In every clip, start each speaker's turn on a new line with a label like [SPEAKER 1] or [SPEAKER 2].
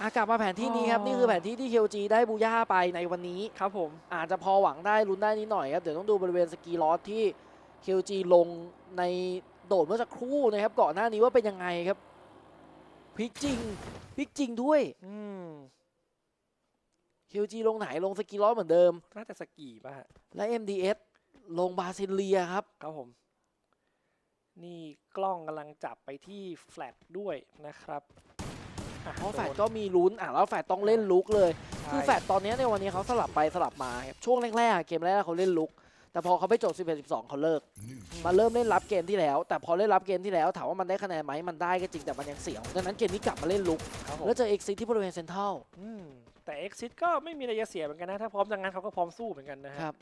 [SPEAKER 1] อากลับมาแผนที่นี้ครับ
[SPEAKER 2] อ๋อ
[SPEAKER 1] นี่คือแผนที่ที่ KOG ได้บูย่าไปในวันนี้
[SPEAKER 2] ครับผม
[SPEAKER 1] อาจจะพอหวังได้ลุ้นได้นิดหน่อยครับ เดี๋ยวต้องดูบริเวณสกีลอสที่ KOG ลงในโดดเมื่อสักครู่นะครับก่อนหน้านี้ว่าเป็นยังไงครับพลิกจริงพลิกจริงด้วย
[SPEAKER 2] อืม
[SPEAKER 1] KOG ลงไหนลงสกีลอสเหมือนเดิม
[SPEAKER 2] น่าจะสกีป่ะฮะ
[SPEAKER 1] และ MDS ลงบาซิเลียครับ
[SPEAKER 2] ครับผม นี่กล้องกำลังจับไปที่แฟลตด้วยนะครับอะ
[SPEAKER 1] เพราะแฟด
[SPEAKER 2] โดน
[SPEAKER 1] ก็มีลุ้นอะแล้วแฟดต้องเล่นลุกเลย
[SPEAKER 2] ใช่
[SPEAKER 1] คือแฟดตอนนี้ในวันนี้เขาสลับไปสลับมาครับช่วงแรกๆเกมแรกเขาเล่นลุก แต่พอเขาไปจบ11 12เขาเลิก มาเริ่มเล่นรับเกมที่แล้ว แต่พอเล่นรับเกมที่แล้วถามว่ามันได้คะแนนไหมมันได้ก็จริงแต่มันยังเสียวดังนั้นเกมนี้กลับมาเล่นลุก
[SPEAKER 2] ครับผม
[SPEAKER 1] แล้วเจอเอ็กซิที่บริเวณเซนทรัล
[SPEAKER 2] อืมแต่ Exit ก็ไม่มีอะไรจะเสียเหมือนกันนะถ้าพร้อมจังงั้นเขาก็พร้อมสู้เหมือนกันนะฮะ
[SPEAKER 1] ครับ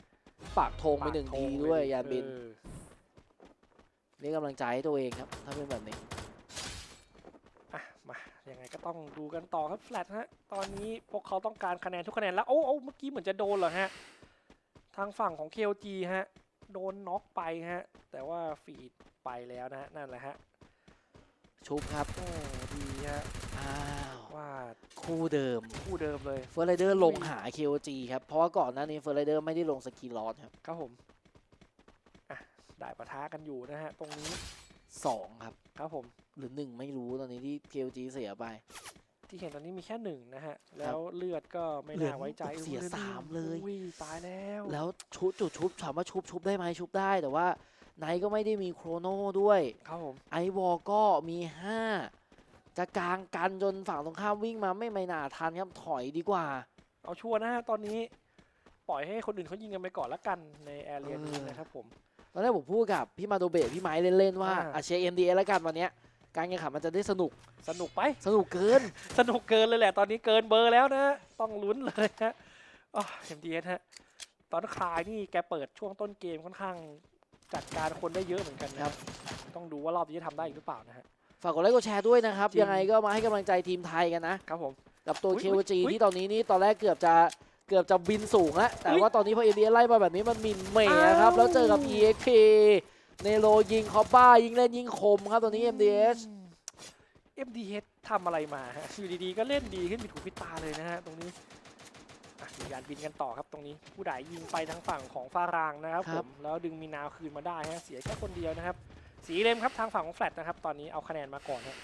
[SPEAKER 1] ปากธงไปหนึ่ง
[SPEAKER 2] ปากธ
[SPEAKER 1] ที
[SPEAKER 2] ง
[SPEAKER 1] ด้วย
[SPEAKER 2] ไป
[SPEAKER 1] ยานบิน
[SPEAKER 2] เออ
[SPEAKER 1] นี่กำลังใจให้ตัวเองครับถ้าเป็นแบบนี้
[SPEAKER 2] อะมายังไงก็ ต้องดูกันต่อครับแฟลตฮะ ตอนนี้พวกเขาต้องการคะแนนทุกคะแนนแล้ว โอ้โอ้เมื่อกี้เหมือนจะโดนเหรอฮะ ทางฝั่งของ KLG ฮะ โดนน็อกไปฮะ แต่ว่าฟีดไปแล้วนะฮะนั่นแหละฮะ
[SPEAKER 1] ชุบครับ
[SPEAKER 2] โอ้ดีฮะ
[SPEAKER 1] อ้าว
[SPEAKER 2] ว่า
[SPEAKER 1] คู่เดิม
[SPEAKER 2] คู่เดิมเลย
[SPEAKER 1] เฟอร์ไรเดอร์ลงหา KOG ครับ เพราะว่าก่อนหน้านี้เฟอร์ไรเดอร์ไม่ได้ลงสกีลอสครับ
[SPEAKER 2] ครับผมอะได้ปะทะกันอยู่นะฮะ ตรงนี้
[SPEAKER 1] สองครับ
[SPEAKER 2] ครับผม
[SPEAKER 1] หรือหนึ่งไม่รู้ตอนนี้ที่ KOG เสียไป
[SPEAKER 2] ที่เห็นตอนนี้มีแค่หนึ่งนะฮะ แล้วเลือดก็ไม่
[SPEAKER 1] เหลือ
[SPEAKER 2] น่าไว้ใจ
[SPEAKER 1] เสีย
[SPEAKER 2] ลือด
[SPEAKER 1] สามเลย
[SPEAKER 2] อุ้ยตายแล้ว
[SPEAKER 1] แล้วชุบจุดชุบถามว่าชุบชุบได้ไหมชุบได้แต่ว่าไนท์ก็ไม่ได้มีโครโนด้วย
[SPEAKER 2] ครับผม
[SPEAKER 1] ไอวอลก็มี5จะกลางกันจนฝั่งตรงข้ามวิ่งมาไม่ไม่น่าทันครับถอยดีกว่า
[SPEAKER 2] เอาชัวร์นะฮะตอนนี้ปล่อยให้คนอื่นเขายิงกันไปก่อนละกันในแอเรียนี้
[SPEAKER 1] เออ
[SPEAKER 2] นะครับผม
[SPEAKER 1] ตอนแรกผมพูดกับพี่มาโดเบะพี่ไม้เล่นๆว่า
[SPEAKER 2] อ่า
[SPEAKER 1] อาเชียเอ็มดีเอแล้วกันวันเนี้ย การแข่งขันมันจะได้สนุก
[SPEAKER 2] สนุกไป
[SPEAKER 1] สนุกเกิน
[SPEAKER 2] สนุกเกินเลยแหละ ตอนนี้เกินเบอร์แล้วนะ ต้องลุ้นเลยฮะอ๋อเอ็มดีเอสฮะตอนคลายนี่แกเปิดช่วงต้นเกมค่อนข้างจัดการคนได้เยอะเหมือนกันนะครับ ต้องดูว่ารอบนี้จะทำได้อีกหรือเปล่านะฮะ
[SPEAKER 1] ฝากกดไลค์กดแชร์ด้วยนะครับ
[SPEAKER 2] จริง
[SPEAKER 1] ยังไงก็มาให้กำลังใจทีมไทยกันนะ
[SPEAKER 2] ครับผม
[SPEAKER 1] กับตัว
[SPEAKER 2] อุ๊ย
[SPEAKER 1] KOG
[SPEAKER 2] อุ๊ย
[SPEAKER 1] ที่ตอนนี้นี่ตอนแรกเกือบจะเกือบจะบินสูงแล้วแต่
[SPEAKER 2] อุ๊ย
[SPEAKER 1] ว่าตอนนี้พอเอเดียไล่มาแบบนี้มันมินเมย์ครับ
[SPEAKER 2] อ้าว
[SPEAKER 1] แล้วเจอกับ EXP เนโรยิงคอปป้ายิงเล่นยิงคมครับตัวนี้ MDS
[SPEAKER 2] เอ็มดีเอสทำอะไรมาฮะอยู่ดีๆก็เล่นดีขึ้นผิดหูผิดตาเลยนะฮะตรงนี้อะมีการบินกันต่อครับตรงนี้ ผู้ใดยิงไปทางฝั่งของฟารางนะครับ
[SPEAKER 1] ค
[SPEAKER 2] ผ
[SPEAKER 1] รับ
[SPEAKER 2] มแล้วดึงมีนาวคืนมาได้ฮะเสียแค่คนเดียวนะครับ สีเลมครับทางฝั่งของแฟลตนะครับ ตอนนี้เอาคะแนนมาก่อนฮะ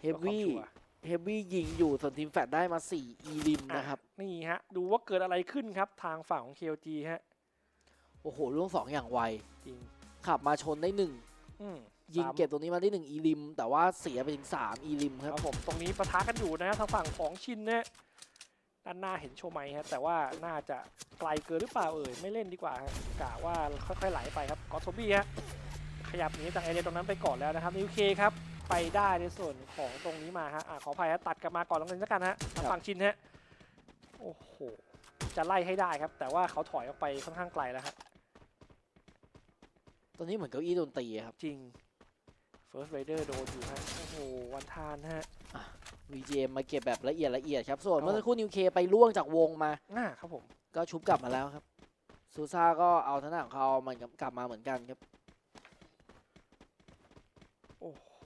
[SPEAKER 1] เฮฟวี่
[SPEAKER 2] พื่อความชัวร์
[SPEAKER 1] เฮฟวี่ยิงอยู่ส่วนทีมแฟดได้มา4อีริม
[SPEAKER 2] อะ
[SPEAKER 1] นะครับ
[SPEAKER 2] นี่ฮะดูว่าเกิดอะไรขึ้นครับทางฝั่งของ KLG ฮะ
[SPEAKER 1] โอ้โหล่วงสองอย่างไว
[SPEAKER 2] จริง
[SPEAKER 1] ขับมาชนได้หนึ่ง
[SPEAKER 2] อืม
[SPEAKER 1] ยิง
[SPEAKER 2] สาม
[SPEAKER 1] เก็บตรงนี้มาได้หนึ่งอีริม แต่ว่าเสียไปถึง3อีริมค
[SPEAKER 2] ค
[SPEAKER 1] รั
[SPEAKER 2] รับบผมตรงนี้ปะทะกันอยู่นะฮะทางฝั่งของชินนะด้านหน้าเห็นโชว์ไหมฮะแต่ว่าน่าจะไกลเกินหรือเปล่าเอ่ยไม่เล่นดีกว่าฮะกะว่าค่อยๆไหลไปครับกอสโซบี้ฮะขยับหนีจากไอเดียตรงนั้นไปก่อนแล้วนะครับนิวเคครับไปได้ในส่วนของตรงนี้มาฮะอะขออภัยฮะตัดกลับมาก่อนแล้วกันแล้วกันฮะทางฝั่งชินฮะโอ้โหจะไล่ให้ได้ครับ แต่ว่าเขาถอยออกไปค่อนข้างไกลแล้วฮะ
[SPEAKER 1] ตอนนี้เหมือนเก้าอี้โดนตีครับ
[SPEAKER 2] จริง First Rider โดนอยู่ฮะโอ้โหวันทานฮะ
[SPEAKER 1] VGM มาเก็บแบบละเอียดละเอียดครับ ส่วน
[SPEAKER 2] ครับ
[SPEAKER 1] เมื่อสักครู่นิวเคไปล่วงจากวงมา
[SPEAKER 2] อ่าครับผม
[SPEAKER 1] ก็ชุบกลับมาแล้วครับ ซูซ่าก็เอาทางด้านของเขามันกลับมาเหมือนกันครับ
[SPEAKER 2] โอ้โห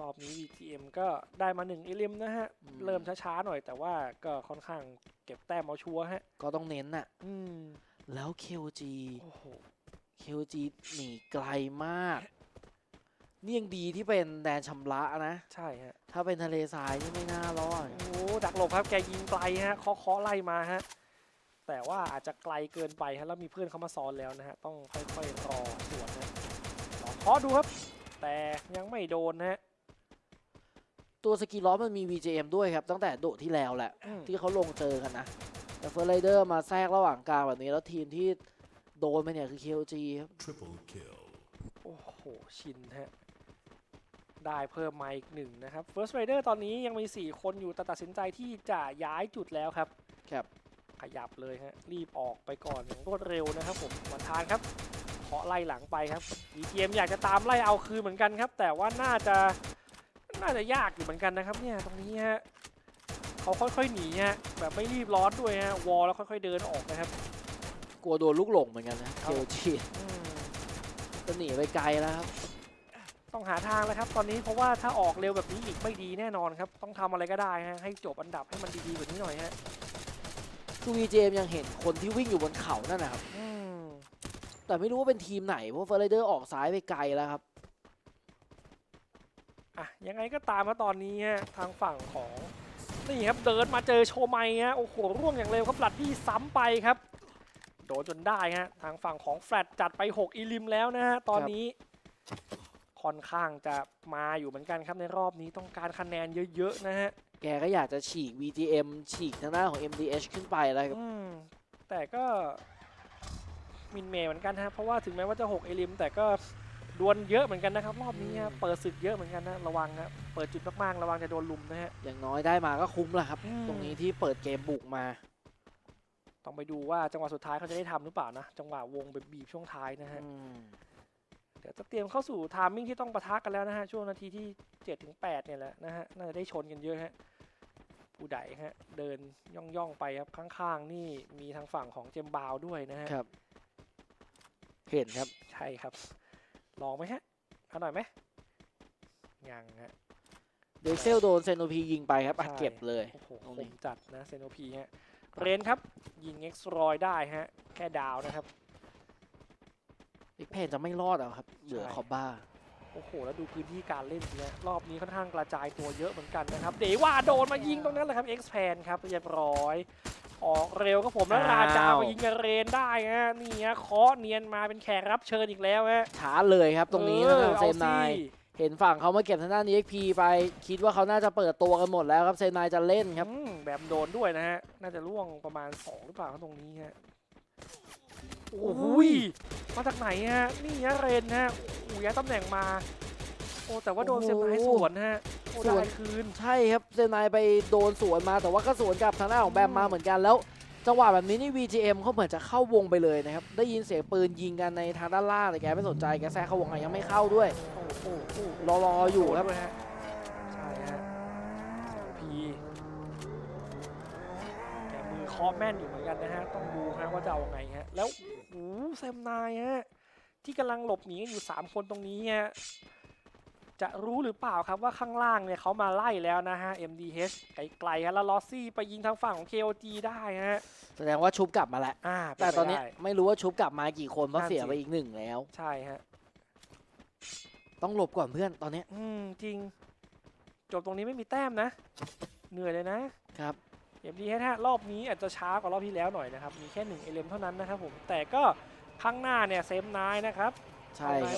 [SPEAKER 2] รอบนี้ VTM ก็ได้มาหนึ่งอิลิมนะฮะ
[SPEAKER 1] อืม
[SPEAKER 2] เริ่มช้าๆหน่อยแต่ว่าก็ค่อนข้างเก็บแต้มเอาชัวร์ฮะ
[SPEAKER 1] ก็ต้องเน้นน่ะ
[SPEAKER 2] อืม
[SPEAKER 1] แล้ว KOG
[SPEAKER 2] โอ้โห
[SPEAKER 1] KOG หนีไกลมาก นี่ยังดีที่เป็นแดนชำระนะ
[SPEAKER 2] ใช่ฮะ
[SPEAKER 1] ถ้าเป็นทะเลทรายนี่ไม่น่ารอด
[SPEAKER 2] โอ้โหดักหลบครับแกยิงไกลฮะเคาะเคาะไล่มาฮะ แต่ว่าอาจจะไกลเกินไปฮะแล้วมีเพื่อนเขามาซ้อนแล้วนะฮะ ต้องค่อยๆรอสวนนะลองเคาะดูครับ แต่ยังไม่โดนนะฮะ
[SPEAKER 1] ตัวสกีล้อมันมี VGM ด้วยครับ ตั้งแต่โดดที่แล้วแหละ
[SPEAKER 2] อืม
[SPEAKER 1] ที่เขาลงเจอกันนะ แต่เฟอร์ไรเดอร์มาแทรกระหว่างกลางแบบนี้แล้วทีมที่ โดนไปเนี่ยคือ KOG ครับ
[SPEAKER 3] Triple kill.
[SPEAKER 2] โอ้โห ชินฮะ ได้เพิ่มมาอีกหนึ่งนะครับ First Rider ตอนนี้ยังมี 4 คนอยู่แต่ตัดสินใจที่จะย้ายจุดแล้วครับ
[SPEAKER 1] ครับ
[SPEAKER 2] ขยับเลยฮะ รีบออกไปก่อนอย่างรวดเร็วนะครับผมวันทานครับเคาะไล่หลังไปครับ ETM อยากจะตามไล่เอาคืนเหมือนกันครับ แต่ว่าน่าจะน่าจะยากอยู่เหมือนกันนะครับเนี่ยตรงนี้ฮะเขาค่อยๆหนีฮะแบบไม่รีบร้อนด้วยฮะวอลแล้วค่อย ๆเดินออกนะครับ
[SPEAKER 1] กลัวโดนลูกหลงเหมือนกันนะ
[SPEAKER 2] ครับ
[SPEAKER 1] KOG
[SPEAKER 2] อืม
[SPEAKER 1] จะหนีไปไกลแล้วครับ
[SPEAKER 2] ตต้องหาทางแล้วครับ ตอนนี้เพราะว่าถ้าออกเร็วแบบนี้อีกไม่ดีแน่นอนครับ ต้องทำอะไรก็ได้ฮะให้จบอันดับให้มันดีๆกว่านี้หน่อยฮะ
[SPEAKER 1] คือ VJ ยังเห็นคนที่วิ่งอยู่บนเขานั่นนะครับ
[SPEAKER 2] อืม
[SPEAKER 1] แต่ไม่รู้ว่าเป็นทีมไหน เพราะเฟอร์ไรเดอร์ออกซ้ายไปไกลแล้วครับ
[SPEAKER 2] อะยังไงก็ตามมาตอนนี้ฮะทางฝั่งของนี่ครับเดินมาเจอโชไมฮะโอ้โหร่วงอย่างเร็วครับหลัดที่ซ้ำไปครับ โดนจนได้ฮะทางฝั่งของแฟลตจัดไป 6 อีลิมแล้วนะฮะตอนนี้ค่อนข้างจะมาอยู่เหมือนกันครับในรอบนี้ต้องการคะแนนเยอะๆนะฮะ
[SPEAKER 1] แกก็อยากจะฉีก VGM ฉีกทางหน้าของ MDH ขึ้นไปแล้วครับ
[SPEAKER 2] อืมแต่ก็มินเมย์เหมือนกันฮะเพราะว่าถึงแม้ว่าจะ 6 เอลิม แต่ก็ดวลเยอะเหมือนกันนะครับ รอบนี้ฮะเปิดศึกเยอะเหมือนกันนะระวังนะเปิดจุดมากๆ ระวังจะโดนลุมนะฮะ
[SPEAKER 1] อย่างน้อยได้มาก็คุ้มแล้วครับ
[SPEAKER 2] อืม
[SPEAKER 1] ตรงนี้ที่เปิดเกมบุกมา
[SPEAKER 2] ต้องไปดูว่าจังหวะสุดท้ายเขาจะได้ทำหรือเปล่านะ จังหวะวงไปบีบช่วงท้ายนะฮะ
[SPEAKER 1] อืม
[SPEAKER 2] เดี๋ยวจะเตรียมเข้าสู่ไทามมิ่งที่ต้องปะทะกันแล้วนะฮะ ช่วงนาทีที่7ถึง8เนี่ยแหละนะฮะ น่าจะได้ชนกันเยอะฮะ ผู้ใดฮะ เดินย่องย่องๆไปครับ ข้างๆ นี่มีทางฝั่งของเจมบาวด้วยนะฮะ
[SPEAKER 1] ครับ เห็นครับ
[SPEAKER 2] ใช่ครับ ลองไหมฮะเอาหน่อยไหมยังฮะ
[SPEAKER 1] เดซเซลโดนเซโนพียิงไปครับอัด
[SPEAKER 2] ใช่
[SPEAKER 1] เก็บเลย
[SPEAKER 2] โอ้โห
[SPEAKER 1] ตรง
[SPEAKER 2] ค
[SPEAKER 1] นี้
[SPEAKER 2] มจัดนะเซโนพีฮะ เรนครับ ยิงเอ็กซ์รอยได้ฮะ แค่ดาวนะครับ
[SPEAKER 1] อีกเพนจะไม่รอดแล้วครับ เหลือ
[SPEAKER 2] ใช่
[SPEAKER 1] คอบบ้า
[SPEAKER 2] โอ้โห แล้วดูพื้นที่การเล่นสิฮะรอบนี้ค่อนข้างกระจายตัวเยอะเหมือนกันนะครับ เดว่าโดนมายิงตรงนั้นแหละครับ X p a n ครับเรียบร้อย ออกเร็วก็ผมแล้ว
[SPEAKER 1] อ้าว
[SPEAKER 2] ราจามายิงกระเรนได้ฮะนี่ฮะเคาะเนียนมาเป็นแขกรับเชิญอีกแล้วฮะ
[SPEAKER 1] ช้าเลยครับตรงนี้
[SPEAKER 2] อ
[SPEAKER 1] นะ
[SPEAKER 2] อ
[SPEAKER 1] ครับเซ
[SPEAKER 2] อ
[SPEAKER 1] นนาย
[SPEAKER 2] สิ
[SPEAKER 1] เห็นฝั่งเขามาเก็บทางด้าน EXP ไป คิดว่าเขาน่าจะเปิดตัวกันหมดแล้วครับเซนนายจะเล่นครับ
[SPEAKER 2] อืมแบบโดนด้วยนะฮะ น่าจะล่วงประมาณ 2 หรือเปล่าครับตรงนี้ฮะ โอ้โหยมาจากไหนฮะ นี่ฮะเรนฮะโอ้โหย้ายตำแหน่งมา โอ้แต่ว่าโดน
[SPEAKER 1] โอ้โห
[SPEAKER 2] เซมไนสวนฮะโอ้
[SPEAKER 1] สวน
[SPEAKER 2] ได้คืน
[SPEAKER 1] ใช่ครับเซนนายไปโดนสวนมาแต่ว่าก็สวนกลับทางด้านของแบมมาเหมือนกันแล้ว จังหวะแบบนี้นี่ VGM เขาเหมือนจะเข้าวงไปเลยนะครับ ได้ยินเสียงปืนยิงกันในทางด้านล่างแต่แกไม่สนใจแกแทรกเข้าวงไงยังไม่เข้าด้วยรอรออยู่ครับ
[SPEAKER 2] ด้วยฮะใช่ฮะพีแกมือคอแม่นอยู่เหมือนกันนะฮะ ต้องดูฮะว่าจะเอาไงฮะ แล้วโอ้โหเซมนายฮะที่กำลังหลบหนีอยู่ 3 คนตรงนี้ฮะ จะรู้หรือเปล่าครับว่าข้างล่างเนี่ยเขามาไล่แล้วนะฮะ MDH ไกลๆฮะแล้วลอสซี่ไปยิงทางฝั่งของ KOG ได้ฮะ
[SPEAKER 1] แสดงว่าชุบกลับมาแล้ว
[SPEAKER 2] อ่าเป็
[SPEAKER 1] แต่
[SPEAKER 2] ไป
[SPEAKER 1] ตอนนี้
[SPEAKER 2] ได้
[SPEAKER 1] ไม่รู้ว่าชุบกลับมากี่คนเพราะ
[SPEAKER 2] นั่น
[SPEAKER 1] เสีย
[SPEAKER 2] สิ
[SPEAKER 1] ไปอีกหนึ่งแล้ว
[SPEAKER 2] ใช่ฮะ
[SPEAKER 1] ต้องหลบก่อนเพื่อนตอนนี้
[SPEAKER 2] อืม จริง จบตรงนี้ไม่มีแต้มนะ เหนื่อยเลยนะ
[SPEAKER 1] ครับ
[SPEAKER 2] เอ็มดีฮะรอบนี้อาจจะช้ากว่ารอบที่แล้วหน่อยนะครับ มีแค่หนึ่งเอเลมเท่านั้นนะครับผม แต่ก็ข้างหน้าเนี่ยเซมนายนะครับ
[SPEAKER 1] ใช่ครับ
[SPEAKER 2] เอาไง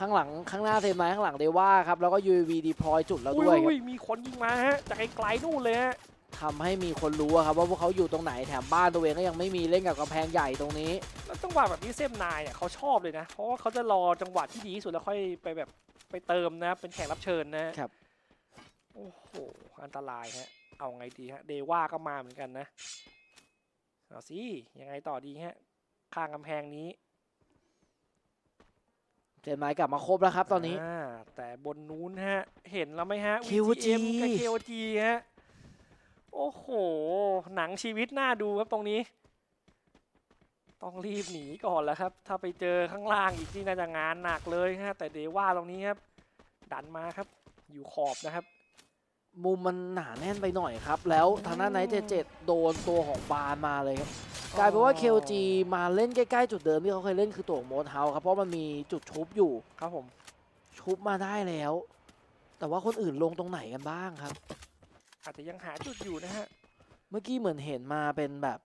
[SPEAKER 1] ข้างหลังข้างหน้าเซมไนข้างหลังเดว่าครับแล้วก็ UAV deploy จุดแล้ว
[SPEAKER 2] อุ้
[SPEAKER 1] ด้วยครับ
[SPEAKER 2] ยมีคนยิงมาฮะจากไกลๆนู่นเลยฮะ
[SPEAKER 1] ทำให้มีคนรู้อะครับว่าพวกเขาอยู่ตรงไหนแถมบ้านตัวเองก็ยังไม่มีเล่นกับกำแพงใหญ่ตรงนี้
[SPEAKER 2] แล้วจังหวะแบบนี้เซมนายเนี่ยเขาชอบเลยนะ เพราะว่าเขาจะรอจังหวะที่ดีที่สุดแล้วค่อยไปแบบไปเติมนะเป็นแขกรับเชิญนะครับโอ้โหอันตรายฮะเอาไงดีฮะเดว่าก็มาเหมือนกันนะเอาสิยังไงต่อดีฮะข้างกำแพงนี้
[SPEAKER 1] เซมไนกลับมาครบแล้วครับตอนนี้า
[SPEAKER 2] แต่บนนู้นฮะ เห็นแล้วไหมฮะ
[SPEAKER 1] KOG
[SPEAKER 2] VGM กับ KOG ฮะ โอ้โห หนังชีวิตน่าดูครับตรงนี้ ต้องรีบหนีก่อนแล้วครับ ถ้าไปเจอข้างล่างอีกที่น่าจะงานหนักเลยฮะ แต่เดว่าตรงนี้ครับ ดันมาครับ อยู่ขอบนะครับ
[SPEAKER 1] มุมมันหนาแน่นไปหน่อยครับ แล้วทางด้านไนท์เจเจ็ดโดนตัวของบานมาเลยครับ กลายเป็นว่า KOG มาเล่นใกล้ๆจุดเดิมที่เขาเคยเล่นคือตัวของโมดเฮาส์ครับเพราะมันมีจุดชุบอยู่
[SPEAKER 2] ครับผม
[SPEAKER 1] ชุบมาได้แล้ว แต่ว่าคนอื่นลงตรงไหนกันบ้างครับ
[SPEAKER 2] อาจจะยังหาจุดอยู่นะฮะ
[SPEAKER 1] เมื่อกี้เหมือนเห็นมาเป็นแบบ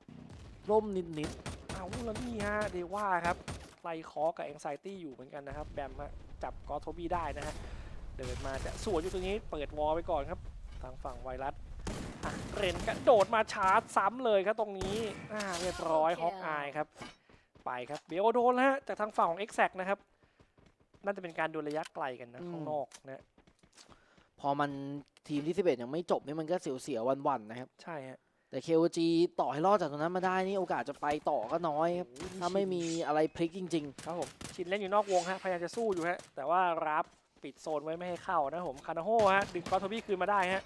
[SPEAKER 1] ร่มนิด
[SPEAKER 2] เอาแล้วนี่ฮะเดว่าครับไล่คอกับ a องไซตี้อยู่เหมือนกันนะครับ แบมฮะจับกอโทบี้ได้นะฮะ เดินมาจะสวนอยู่ตรงนี้เปิดวอลไปก่อนครับ ทางฝั่งไวรัสอะ เรนกระโดดมาชาร์จซ้ำเลยครับตรงนี้อ่าเรียบร้อยฮอกอายครับ ไปครับเบลโดนแล้วฮะจากทางฝั่งของ e x a c t นะครับน่าจะเป็นการดวลระยะไกลกันนะข้างนอกนะ
[SPEAKER 1] ๆพอมันทีมที่ 11 ยังไม่จบนี่มันก็เสียวๆวันๆนะครับ
[SPEAKER 2] ใช่ฮะ
[SPEAKER 1] แต่ KOG ต่อให้รอดจากตรงนั้นมาได้นี่โอกาสจะไปต่อก็น้อยครับ
[SPEAKER 2] โอ้โห
[SPEAKER 1] ถ้าไม่มีอะไรพลิกจริง
[SPEAKER 2] ครับผมชินเล่นอยู่นอกวงฮะพยายามจะสู้อยู่ฮะแต่ว่ารับปิดโซนไว้ไม่ให้เข้านะผมคานาโฮฮะดึงกอโทบี้คืนมาได้ฮะ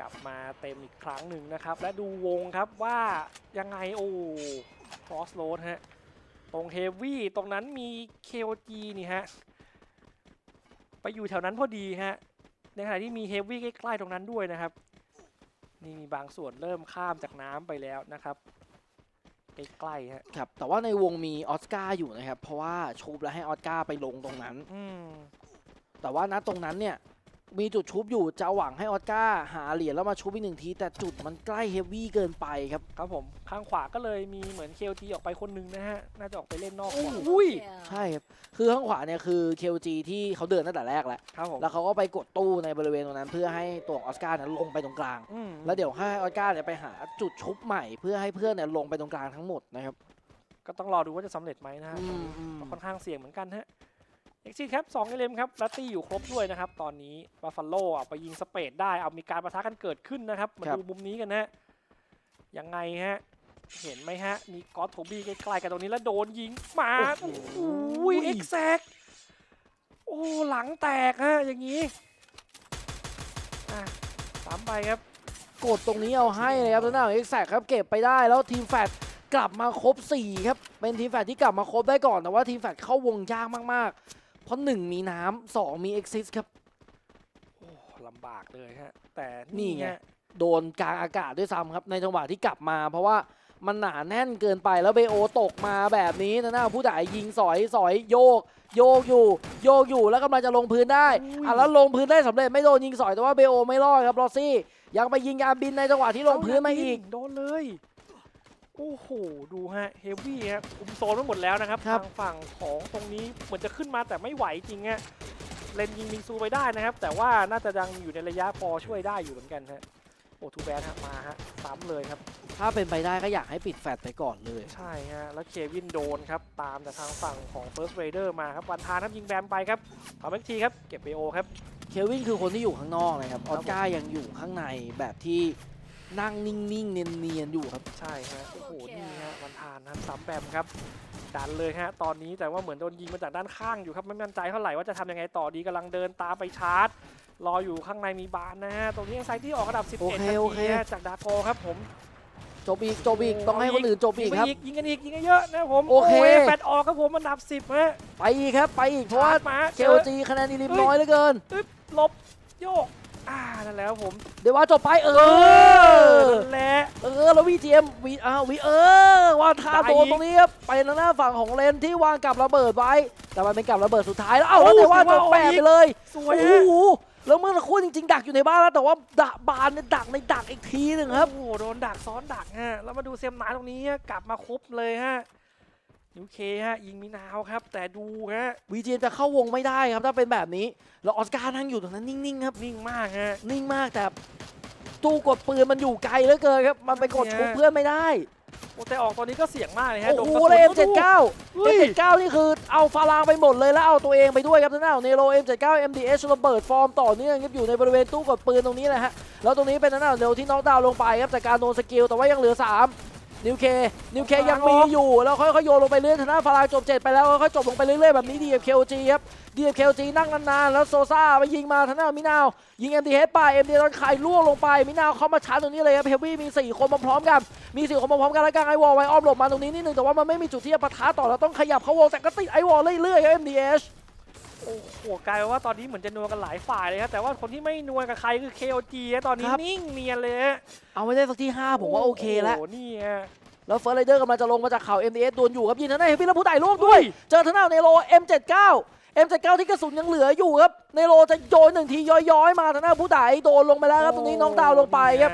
[SPEAKER 2] กลับมาเต็มอีกครั้งหนึ่งนะครับ และดูวงครับว่ายังไงโอ้ครอสโรดฮะ ตรงเฮฟวี่ตรงนั้นมี KOG นี่ฮะ ไปอยู่แถวนั้นพอดีฮะ ในขณะที่มีเฮฟวี่ใกล้ๆตรงนั้นด้วยนะครับ นี่มีบางส่วนเริ่มข้ามจากน้ำไปแล้วนะครับใกล้ๆฮะ
[SPEAKER 1] ครับ แต่ว่าในวงมีออสการ์อยู่นะครับ เพราะว่าชูบแล้วให้ออสการ์ไปลงตรงนั้น
[SPEAKER 2] อืม
[SPEAKER 1] แต่ว่าณตรงนั้นเนี่ย มีจุดชุบอยู่จะหวังให้ออสการ์หาเหรียญแล้วมาชุบอีกหนึ่งที แต่จุดมันใกล้เฮฟวี่เกินไปครับ
[SPEAKER 2] ครับผมข้างขวาก็เลยมีเหมือนเคลทีออกไปคนหนึงนะฮะ น่าจะออกไปเล่นนอก
[SPEAKER 1] โอ้
[SPEAKER 2] ก่อน
[SPEAKER 1] โห
[SPEAKER 2] อุ้ย
[SPEAKER 1] ใช่ครับคือข้างขวาเนี่ยคือ KLG ที่เขาเดินตั้งแต่แรกแล้ว
[SPEAKER 2] ครับผม
[SPEAKER 1] แล้วเขาก็ไปกดตู้ในบริเวณตรงนั้น เพื่อให้ตัวของออสการ์เนี่ยลงไปตรงกลาง
[SPEAKER 2] อืม
[SPEAKER 1] แล้วเดี๋ยวให้ออสการ์เนี่ยไปหาจุดชุบใหม่ เพื่อให้เพื่อนเนี่ยลงไปตรงกลางทั้งหมดนะครับ
[SPEAKER 2] ก็ต้องรอดูว่าจะสำเร็จไหมนะฮะ
[SPEAKER 1] อืมอืม
[SPEAKER 2] ค่อนข้างเสี่ยงเหมือนกันฮะ เอ็กซิครับ2เอเลมครับลัตตี้อยู่ครบด้วยนะครับ ตอนนี้บาฟฟาโลอะไปยิงสเปดได้ เอามีการประทะกันเกิดขึ้นนะครับ มาดูมุมนี้กันนะยังไงฮะ เห็นไหมฮะ มีกอตโทบี้ใกล้ๆกันตรงนี้แล้วโดนยิงมา
[SPEAKER 1] โอ้โห
[SPEAKER 2] โอ้ยเอ็กแซกโอ้หลังแตกฮะอย่างนี้อะสามใบครับ
[SPEAKER 1] กดตรงนี้เอาให้เลยครับทางด้านของเอ็กแซครับเก็บไปได้แล้วทีมแฟดกลับมาครบ4ครับเป็นทีมแฟดที่กลับมาครบได้ก่อนแต่ว่าทีมแฟดเข้าวงยากมากๆ เพราะ1มีน้ำสองมีเอ็กซิสครับ
[SPEAKER 2] โอ้ลำบากเลยฮะ แต่
[SPEAKER 1] นี่
[SPEAKER 2] นี่
[SPEAKER 1] ไง
[SPEAKER 2] ไง
[SPEAKER 1] โดนกลางอากาศด้วยซ้ำครับ ในจังหวะที่กลับมา เพราะว่ามันหนาแน่นเกินไปแล้วเบโอตกมาแบบนี้นะนะผู้ด่ายยิงสอยสอยโยก โยกอยู่ โยกอยู่แล้วกำลังจะลงพื้นได้
[SPEAKER 2] อุ้ย
[SPEAKER 1] อะแล้วลงพื้นได้สำเร็จไม่โดนยิงสอยแต่ว่าเบโอไม่รอดครับลอซี่ยังไปยิงยามบินในจังหวะที่ลงพื้นมาอีก
[SPEAKER 2] โดนเลย โอ้โห ดูฮะ เฮฟวี่ฮะคุมโซนไว้หมดแล้วนะครับ
[SPEAKER 1] ครับ
[SPEAKER 2] ทางฝั่งของตรงนี้เหมือนจะขึ้นมาแต่ไม่ไหวจริงฮะ เลนยิงมิงซูไปได้นะครับ แต่ว่าน่าจะยังอยู่ในระยะพอช่วยได้อยู่เหมือนกันฮะ โอ้ทูแบนฮะมาฮะ ซ้ำเลยครับ
[SPEAKER 1] ถ้าเป็นไปได้ก็อยากให้ปิดแฟดไปก่อนเลย
[SPEAKER 2] ใช่ฮะ แล้วเควินโดนครับ ตามจากทางฝั่งของ First Raider มาครับ วันทานครับยิงแบมไปครับเอาแม็กทีครับ เก็บเบโอครับ
[SPEAKER 1] เคลวินคือคนที่อยู่ข้างนอกนะครับ ออสการ์ยังอยู่ข้างในแบบที่ นั่งนิ่งๆ เนียนๆ อยู่ครับ
[SPEAKER 2] ใช่ฮะโอ้โหนี่ฮะวันทานนะซ้ำแบมครับดันเลยฮะตอนนี้แต่ว่าเหมือนโดนยิงมาจากด้านข้างอยู่ครับไม่มั่นใจเท่าไหร่ว่าจะทำยังไงต่อดีกำลังเดินตามไปชาร์จ รออยู่ข้างในมีบานนะฮะตรงนี้ไซที่ออกระดับ 11
[SPEAKER 1] โอเค
[SPEAKER 2] นา
[SPEAKER 1] โอเค
[SPEAKER 2] ทีฮะจากดาโกครับผม
[SPEAKER 1] จบอีกจบอีกต้องให้คนอื่นจบอีกครับ
[SPEAKER 2] ยิงกันอีกยิงกันเยอะนะครับผม
[SPEAKER 1] โอเค
[SPEAKER 2] แฟดออกครับผมอันดับ10ฮะ
[SPEAKER 1] ไปอีกครับไปอีกเพราะว่า
[SPEAKER 2] ชร์จมา
[SPEAKER 1] เค
[SPEAKER 2] เจ
[SPEAKER 1] ล
[SPEAKER 2] อ
[SPEAKER 1] จีคะแนนดีลิมน้อยเหลือเกิน
[SPEAKER 2] ตึ๊บหลบโยก อ่านั่นแหละครับผม
[SPEAKER 1] เดี๋ยวว่าจบไปเออ
[SPEAKER 2] นั่นแหละ
[SPEAKER 1] เออแล้ววีเจมวีอ้าววีเออวางท่า
[SPEAKER 2] ไป
[SPEAKER 1] โดนตรงนี้ครับไปทางหน้าฝั่งของเลนที่วางกับระเบิดไว้ แต่มันเป็นกับระเบิดสุดท้ายแล้วเอ้าแล้วแต่ว่าจบแปดไปเลย
[SPEAKER 2] สวย
[SPEAKER 1] โอ้
[SPEAKER 2] ฮะ
[SPEAKER 1] โหแล้วเมื่อสักครู่จริง ๆ ดักอยู่ในบ้านแล้วแต่ว่าดักบานเนี่ยดักในดักอีกทีหนึ่งครับ
[SPEAKER 2] โอ้โหโดนดักซ้อนดักฮะ แล้วมาดูเซมนาตรงนี้ฮะกลับมาครบเลยฮะ นิวเคฮะยิงมีนาวครับ แต่ดูฮะ
[SPEAKER 1] วีเจจะเข้าวงไม่ได้ครับถ้าเป็นแบบนี้ แล้วออสการ์นั่งอยู่ตรงนั้นนิ่งๆครับ
[SPEAKER 2] นิ่งมากฮะ
[SPEAKER 1] นิ่งมากแต่ตู้กดปืนมันอยู่ไกลเหลือเกินครับ มันไปกดชุบเพื่อนไม่ได้
[SPEAKER 2] โอ้แต่ออกตอนนี้ก็เสี่ยงมากเลยฮะ
[SPEAKER 1] โอ้โห
[SPEAKER 2] โดนกระสุน
[SPEAKER 1] เลย
[SPEAKER 2] แล้วดู
[SPEAKER 1] M79
[SPEAKER 2] เฮ้ย
[SPEAKER 1] M79 นี่คือเอาฟารางไปหมดเลยแล้วเอาตัวเองไปด้วยครับทางด้านของเนโร M79 MDH ระเบิดฟอร์มต่อเนื่องครับอยู่ในบริเวณตู้กดปืนตรงนี้แหละฮะแล้วตรงนี้เป็นทางด้านของเนโรที่น็อกดาวน์ลงไปครับจากการโดนสกิลแต่ว่ายังเหลือ3 นิวเคนิวเคยังมีอยู่แล้วค่อยๆโยนลงไปเรื่อยทางด้านฟารางจบเจ็ดไปแล้วค่อยๆจบลงไปเรื่อยๆแบบนี้ DFKOG ครับ DFKOG นั่งนานๆแล้วโซซ่าไปยิงมาทางด้านมินาวยิง MDH ไป MDH โดนไข่ล่วงลงไปมินาวเข้ามาชาร์จตรงนี้เลยครับเฮฟวี่มี4คนมาพร้อมกันมี4คนมาพร้อมกันแล้วกลางไอวอลไว้อ้อมหลบมาตรงนี้นิดนึงแต่ว่ามันไม่มีจุดที่จะปะทะต่อแล้วต้องขยับเข้าวงแต่ก็ติดไอวอลเรื่อยๆครับ MDH
[SPEAKER 2] โอ้โหกลายเป็นว่าตอนนี้เหมือนจะนัวกันหลายฝ่ายเลยครับแต่ว่าคนที่ไม่นัวกับใครคือ KOG ฮะตอนนี้
[SPEAKER 1] ครับ
[SPEAKER 2] นิ่งเนียนเลยฮะ
[SPEAKER 1] เอาไม่ได้สักที่ 5 ผมว่าโอเคแล้ว
[SPEAKER 2] โอ้โหนี่ฮะ
[SPEAKER 1] แล้วเฟิร์สไรเดอร์กำลังจะลงมาจากเขา MDH ดวลอยู่ครับยิงทางด้านเฮฟวี่แล้วผู้ไต่ล่วงด้วย
[SPEAKER 2] เฮ้ย
[SPEAKER 1] เจอทางด้านเนโร M79 M79 ที่กระสุนยังเหลืออยู่ครับเนโรจะโยนหนึ่งทีย้อยๆ มาทางด้านผู้ไต่โดนลงไปแล้วครับตรงนี้น้องดาวน์ลงไปครับ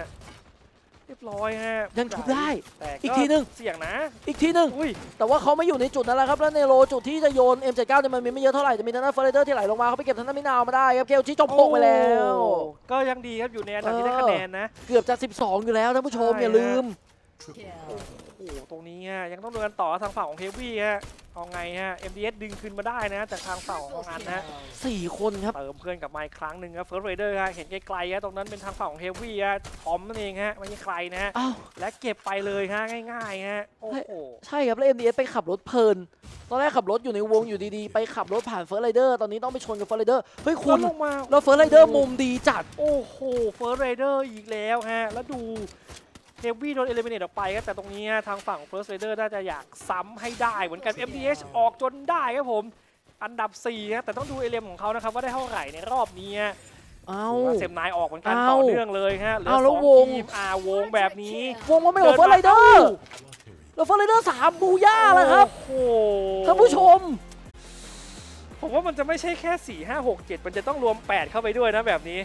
[SPEAKER 2] เรียบร้อยฮะ
[SPEAKER 1] ยังชุบได้
[SPEAKER 2] แต่
[SPEAKER 1] อีกทีหนึ่ง
[SPEAKER 2] เสี่ยงนะ
[SPEAKER 1] อีกทีหนึ่ง
[SPEAKER 2] อุ้ย
[SPEAKER 1] แต่ว่าเขาไม่อยู่ในจุดนั้นแล้วครับ แล้วเนโรจุดที่จะโยน M79 เนี่ยมันมีไม่เยอะเท่าไหร่จะมีทางด้านเฟอร์เรเดอร์ที่ไหลลงมาเขาไปเก็บทางด้านมินาวมาได้ครับเคลชิจบหกไปแล้ว
[SPEAKER 2] โอ้ก็ยังดีครับอยู่ในอันดับที่ได้
[SPEAKER 1] เออ
[SPEAKER 2] คะแนนนะ
[SPEAKER 1] เกือบจะ 12 อยู่แล้วท่านผู้ชม
[SPEAKER 2] ใช่
[SPEAKER 1] อย่าลืม
[SPEAKER 2] โอ้โห ตรงนี้ฮะยังต้องดูกันต่อทางฝั่งของเฮฟวี่ฮะ เอาไงฮะ MDS ดึงคืนมาได้นะจากทางฝั่งของอันนะ
[SPEAKER 1] 4คนครับ
[SPEAKER 2] เติมเพื่อนกลับมาอีกครั้งหนึ่งครับเฟิร์สเรเดอร์ฮะเห็นไกลๆฮะตรงนั้นเป็นทางฝั่งของเฮฟวี่ฮะทอมนั่นเองฮะไม่ใช่ใครนะฮะ
[SPEAKER 1] อ้าว
[SPEAKER 2] และเก็บไปเลยฮะง่ายๆฮะโอ้โห
[SPEAKER 1] ใช่ครับแล้ว MDS ไปขับรถเพลิน ตอนแรกขับรถอยู่ในวงอยู่ดีๆ ไปขับรถผ่านเฟิร์สไรเดอร์ตอนนี้ต้องไปชนกับเฟิร์สไรเดอร์เฮ้ยคุ
[SPEAKER 2] คุณ
[SPEAKER 1] ณ
[SPEAKER 2] ลงมา
[SPEAKER 1] แล้วเฟิร์สไรเดอร์มุมดีจัด
[SPEAKER 2] โอ้โหเฟิร์สเรเดอร์อีกแล้วฮะแล้วดู เฮฟวี่โดนเอลิเมเนตออกไปครับแต่ตรงนี้ฮะทางฝั่งเฟิร์สเรเดอร์น่าจะอยากซ้ำให้ได้เหมือนกัน MDH ออกจนได้ครับผม อันดับ4ฮะแต่ต้องดูเอเลมของเขานะครับว่าได้เท่าไหร่ในรอบนี้ฮะ
[SPEAKER 1] เอา
[SPEAKER 2] ถือว่าเซมนายออกเหมือนกัน
[SPEAKER 1] เอา
[SPEAKER 2] ต่อเนื่องเลยฮะเหลือ
[SPEAKER 1] เอาแล้ว
[SPEAKER 2] สอง
[SPEAKER 1] วง
[SPEAKER 2] ทีมอ่าวงแบบนี้
[SPEAKER 1] วงว่าไม่โอเฟอร์ไรเดอร์โอเฟอร์ไรเดอร์สามบูย่าแล้วครับ
[SPEAKER 2] โอ้โห
[SPEAKER 1] ท่านผู้ชม
[SPEAKER 2] ผมว่ามันจะไม่ใช่แค่ 4 5 6 7 มันจะต้องรวม 8 เข้าไปด้วยนะแบบนี้